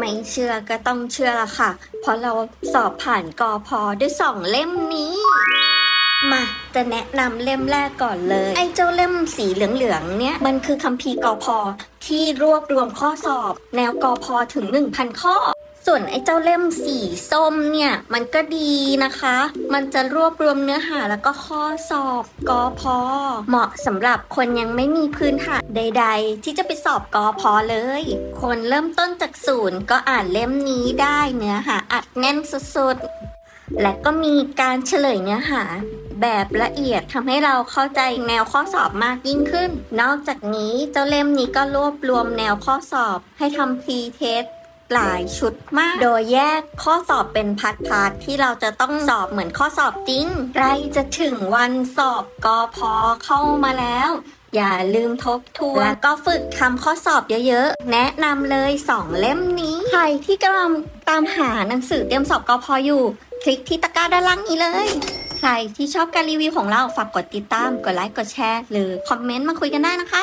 ไม่เชื่อก็ต้องเชื่อละค่ะ เพราะเราสอบผ่านกอพอด้วยสองเล่มนี้ มาจะแนะนำเล่มแรกก่อนเลย ไอ้เจ้าเล่มสีเหลืองๆเนี่ย มันคือคัมภีร์กอพอที่รวบรวมข้อสอบ แนวกอพอถึง 1,000 ข้อ ส่วนไอ้เจ้าเล่มสีส้มเนี่ยมันก็ดีนะคะ มันจะรวบรวมเนื้อหาแล้วก็ข้อสอบกอพอเหมาะสำหรับคนยังไม่มีพื้นฐานใด ๆ ที่จะไปสอบกอพอเลย คนเริ่มต้นจากศูนย์ก็อ่านเล่มนี้ได้เนื้อหาอัดแน่นสุดๆ และก็มีการเฉลยเนื้อหาแบบละเอียดทำให้เราเข้าใจแนวข้อสอบมากยิ่งขึ้น นอกจากนี้เจ้าเล่มนี้ก็รวบรวมแนวข้อสอบให้ทำพรีเทส หลายชุดมาก โดยแยกข้อสอบเป็นพาร์ทๆที่เราจะต้องสอบเหมือนข้อสอบจริง ใกล้จะถึงวันสอบกอพอเข้ามาแล้ว อย่าลืมทบทวนแล้วก็ฝึกทำข้อสอบเยอะๆ แนะนำเลย2เล่มนี้ ใครที่กำลังตามหาหนังสือเตรียมสอบกอพออยู่ คลิกที่ตะกร้าด้านล่างนี้เลยใครที่ชอบการรีวิวของเราฝากกดติดตาม กดไลค์ กดแชร์ หรือคอมเมนต์มาคุยกันได้นะคะ